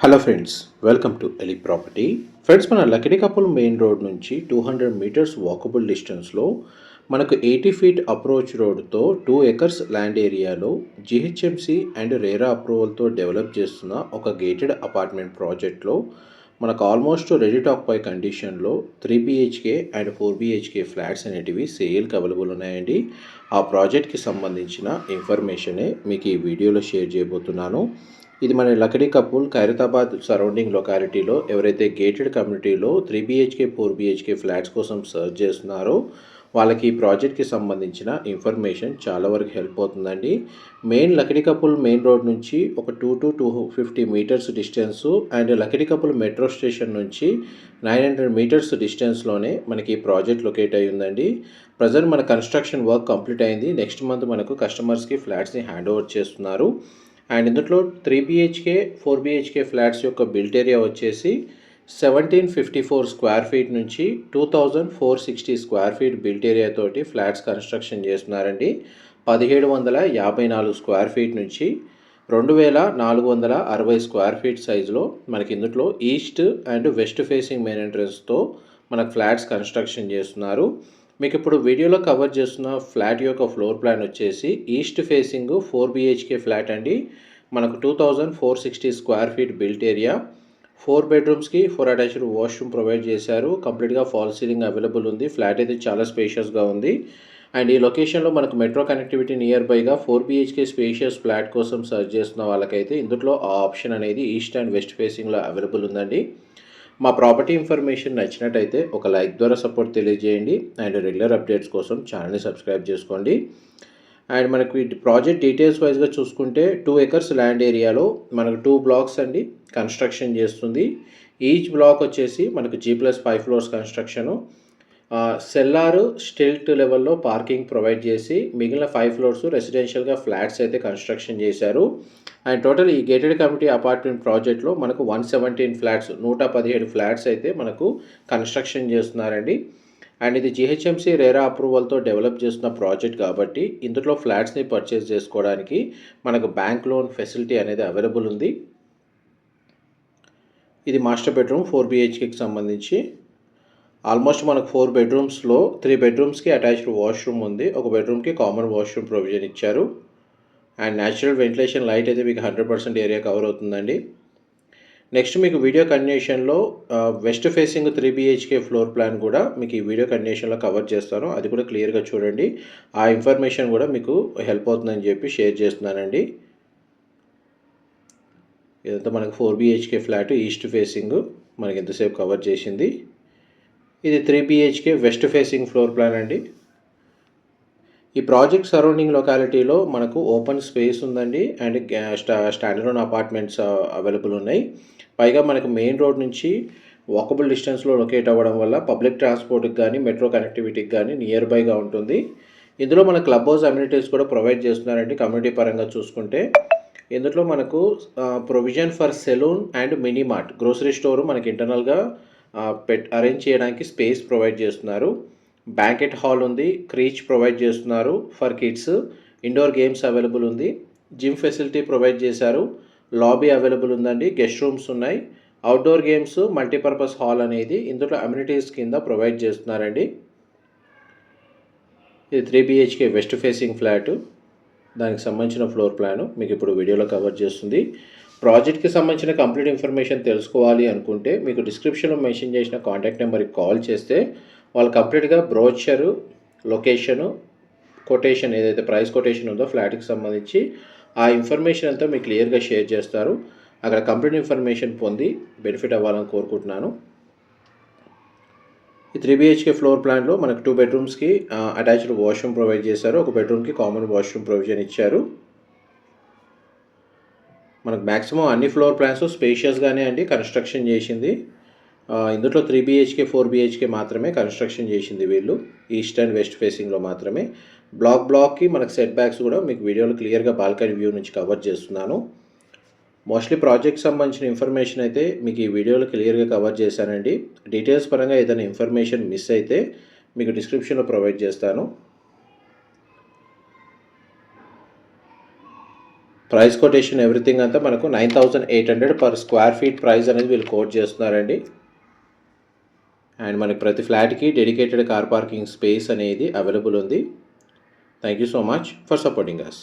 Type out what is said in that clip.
Hello friends welcome to ఎలి property friends మన Lakdikapul main road నుంచి టూ హండ్రెడ్ మీటర్స్ వాకబుల్ డిస్టెన్స్లో మనకు ఎయిటీ ఫీట్ అప్రోచ్ రోడ్తో టూ ఎకర్స్ ల్యాండ్ ఏరియాలో జిహెచ్ఎంసి అండ్ రేరా అప్రూవల్తో డెవలప్ చేస్తున్న ఒక గేటెడ్ అపార్ట్మెంట్ ప్రాజెక్ట్లో మనకు ఆల్మోస్ట్ రెడీ టాక్ పై కండిషన్లో three BHK and four BHK flats అనేటివి సేల్కి అవైలబుల్ ఉన్నాయండి. ఆ ప్రాజెక్ట్కి సంబంధించిన ఇన్ఫర్మేషనే మీకు ఈ వీడియోలో షేర్ చేయబోతున్నాను. ఇది మన లకడీ కపూల్ ఖైరతాబాద్ సరౌండింగ్ లొకాలిటీలో ఎవరైతే గేటెడ్ కమ్యూనిటీలో three BHK four BHK flats కోసం సర్చ్ చేస్తున్నారో వాళ్ళకి ఈ ప్రాజెక్ట్కి సంబంధించిన ఇన్ఫర్మేషన్ చాలా వరకు హెల్ప్ అవుతుందండి. మెయిన్ లకడికపుల్ మెయిన్ రోడ్ నుంచి ఒక two to two fifty metres distance and Lakdikapul metro station నుంచి నైన్ హండ్రెడ్ మీటర్స్ డిస్టెన్స్లోనే మనకి ఈ ప్రాజెక్ట్ లొకేట్ అయి ఉందండి. ప్రజెంట్ మన కన్స్ట్రక్షన్ వర్క్ కంప్లీట్ అయింది. నెక్స్ట్ మంత్ మనకు కస్టమర్స్కి ఫ్లాట్స్ని హ్యాండ్ ఓవర్ చేస్తున్నారు. అండ్ ఇందులో three BHK four BHK flats యొక్క బిల్ట్ ఏరియా వచ్చేసి seventeen fifty four square feet నుంచి two thousand four sixty square feet built area తోటి ఫ్లాట్స్ కన్స్ట్రక్షన్ చేస్తున్నారండి. పదిహేడు వందల యాభై నాలుగు స్క్వేర్ ఫీట్ నుంచి రెండు వేల నాలుగు వందల అరవై స్క్వేర్ ఫీట్ సైజులో మనకి ఇందులో east and west facing main ఎంట్రన్స్తో మనకు ఫ్లాట్స్ కన్స్ట్రక్షన్ చేస్తున్నారు. మీకు ఇప్పుడు వీడియోలో కవర్ చేస్తున్న ఫ్లాట్ యొక్క ఫ్లోర్ ప్లాన్ వచ్చేసి east facing four BHK flat అండి. మనకు two thousand four sixty square feet built area four బెడ్రూమ్స్కి four attached washroom provide చేశారు. కంప్లీట్గా ఫాల్ సీలింగ్ అవైలబుల్ ఉంది. ఫ్లాట్ అయితే చాలా స్పేషియస్గా ఉంది. అండ్ ఈ లొకేషన్లో మనకు మెట్రో కనెక్టివిటీ నియర్ బైగా ఫోర్ బీహెచ్కే స్పేషియస్ ఫ్లాట్ కోసం సర్చ్ చేస్తున్న వాళ్ళకైతే ఇందులో ఆ ఆప్షన్ అనేది ఈస్ట్ అండ్ వెస్ట్ ఫేసింగ్లో అవైలబుల్ ఉందండి. మా ప్రాపర్టీ ఇన్ఫర్మేషన్ నచ్చినట్టయితే ఒక లైక్ ద్వారా సపోర్ట్ తెలియజేయండి అండ్ రెగ్యులర్ అప్డేట్స్ కోసం ఛానల్ని సబ్స్క్రైబ్ చేసుకోండి. అండ్ మనకు ప్రాజెక్ట్ డీటెయిల్స్ వైజ్గా చూసుకుంటే టూ ఎకర్స్ ల్యాండ్ ఏరియాలో మనకు టూ బ్లాక్స్ అండి కన్స్ట్రక్షన్ చేస్తుంది. ఈచ్ బ్లాక్ వచ్చేసి మనకు G plus five floors construction cellar stilt లెవెల్లో పార్కింగ్ ప్రొవైడ్ చేసి మిగిలిన ఫైవ్ ఫ్లోర్స్ రెసిడెన్షియల్గా ఫ్లాట్స్ అయితే కన్స్ట్రక్షన్ చేశారు. అండ్ టోటల్ ఈ గేటెడ్ కమిటీ అపార్ట్మెంట్ ప్రాజెక్ట్లో మనకు వన్ సెవెంటీన్ ఫ్లాట్స్ నూట పదిహేడు ఫ్లాట్స్ అయితే మనకు కన్స్ట్రక్షన్ చేస్తున్నారండి. అండ్ ఇది జిహెచ్ఎంసీ రేరా అప్రూవల్తో డెవలప్ చేస్తున్న ప్రాజెక్ట్ కాబట్టి ఇందులో ఫ్లాట్స్ని పర్చేస్ చేసుకోవడానికి మనకు బ్యాంక్ లోన్ ఫెసిలిటీ అనేది అవైలబుల్ ఉంది. ఇది మాస్టర్ బెడ్రూమ్ ఫోర్ బిహెచ్కేకి సంబంధించి. ఆల్మోస్ట్ మనకు ఫోర్ బెడ్రూమ్స్లో త్రీ బెడ్రూమ్స్కి అటాచ్డ్ వాష్రూమ్ ఉంది. ఒక బెడ్రూమ్కి కామన్ వాష్రూమ్ ప్రొవిజన్ ఇచ్చారు. అండ్ న్యాచురల్ వెంటిలేషన్ లైట్ అయితే మీకు హండ్రెడ్ పర్సెంట్ ఏరియా కవర్ అవుతుందండి. నెక్స్ట్ మీకు వీడియో కండిషన్లో west facing three BHK floor plan కూడా మీకు ఈ వీడియో కండిషన్లో కవర్ చేస్తాను. అది కూడా క్లియర్గా చూడండి. ఆ ఇన్ఫర్మేషన్ కూడా మీకు హెల్ప్ అవుతుందని చెప్పి షేర్ చేస్తున్నానండి. ఇదంతా మనకు four BHK flat east facing. మనకి ఎంతసేపు కవర్ చేసింది? ఇది three BHK west facing floor plan అండి. ఈ ప్రాజెక్ట్ సరౌండింగ్ లొకాలిటీలో మనకు ఓపెన్ స్పేస్ ఉందండి అండ్ స్టా స్టాండర్లోన్ అపార్ట్మెంట్స్ అవైలబుల్ ఉన్నాయి. పైగా మనకు మెయిన్ రోడ్ నుంచి వాకబుల్ డిస్టెన్స్లో లొకేట్ అవ్వడం వల్ల పబ్లిక్ ట్రాన్స్పోర్ట్కి కానీ మెట్రో కనెక్టివిటీకి కానీ నియర్ బైగా ఉంటుంది. ఇందులో మన క్లబ్ హౌస్ అమ్యూనిటీస్ కూడా ప్రొవైడ్ చేస్తున్నారండి కమ్యూనిటీ పరంగా చూసుకుంటే. ఇందులో మనకు provision for salon and mini mart grocery store మనకి ఇంటర్నల్గా పెట్ అరేంజ్ చేయడానికి స్పేస్ ప్రొవైడ్ చేస్తున్నారు. బ్యాంకెట్ హాల్ ఉంది క్రీచ్ ప్రొవైడ్ చేస్తున్నారు for kids indoor games available ఉంది జిమ్ ఫెసిలిటీ ప్రొవైడ్ చేశారు. లాబీ అవైలబుల్ ఉందండి గెస్ట్ రూమ్స్ ఉన్నాయి. అవుట్డోర్ గేమ్స్ మల్టీపర్పస్ హాల్ అనేది ఇందులో అమ్యూనిటీస్ కింద ప్రొవైడ్ చేస్తున్నారండి. ఇది three BHK west facing flat దానికి సంబంధించిన ఫ్లోర్ ప్లాను మీకు ఇప్పుడు వీడియోలో కవర్ చేస్తుంది. ప్రాజెక్ట్కి సంబంధించిన కంప్లీట్ ఇన్ఫర్మేషన్ తెలుసుకోవాలి అనుకుంటే మీకు డిస్క్రిప్షన్లో మెన్షన్ చేసిన కాంటాక్ట్ నెంబర్కి కాల్ చేస్తే వాళ్ళు కంప్లీట్గా బ్రోచరు లొకేషను కొటేషన్ ఏదైతే ప్రైస్ కొటేషన్ ఉందో ఫ్లాట్కి సంబంధించి ఆ ఇన్ఫర్మేషన్ అంతా మీకు క్లియర్గా షేర్ చేస్తారు. అక్కడ కంప్లీట్ ఇన్ఫర్మేషన్ పొంది బెనిఫిట్ అవ్వాలని కోరుకుంటున్నాను. ఈ త్రీ బిహెచ్కే ఫ్లోర్ ప్లాన్లో మనకు టూ బెడ్రూమ్స్కి అటాచ్డ్ వాష్రూమ్ ప్రొవైడ్ చేశారు. ఒక బెడ్రూమ్కి కామన్ వాష్రూమ్ ప్రొవిజన్ ఇచ్చారు. మనకు మ్యాక్సిమం అన్ని ఫ్లోర్ ప్లాన్స్ స్పేషియస్గానే అండి కన్స్ట్రక్షన్ చేసింది. ఇందులో త్రీ బిహెచ్కే ఫోర్ బిహెచ్కే మాత్రమే కన్స్ట్రక్షన్ చేసింది వీళ్ళు. ఈస్ట్ అండ్ వెస్ట్ ఫేసింగ్లో మాత్రమే. బ్లాక్ బ్లాక్కి మనకు సెట్ బ్యాక్స్ కూడా మీకు వీడియోలో క్లియర్గా బాల్కనీ వ్యూ నుంచి కవర్ చేస్తున్నాను. మోస్ట్లీ ప్రాజెక్ట్ సంబంధించిన ఇన్ఫర్మేషన్ అయితే మీకు ఈ వీడియోలో క్లియర్గా కవర్ చేశానండి. డీటెయిల్స్ పరంగా ఏదైనా ఇన్ఫర్మేషన్ మిస్ అయితే మీకు డిస్క్రిప్షన్లో ప్రొవైడ్ చేస్తాను. ప్రైస్ కొటేషన్ ఎవ్రీథింగ్ అంతా మనకు nine thousand eight hundred per square feet price అనేది వీళ్ళు కోట్ చేస్తున్నారండి. అండ్ మనకి ప్రతి ఫ్లాట్కి డెడికేటెడ్ కార్ పార్కింగ్ స్పేస్ అనేది అవైలబుల్ ఉంది. Thank you so much for supporting us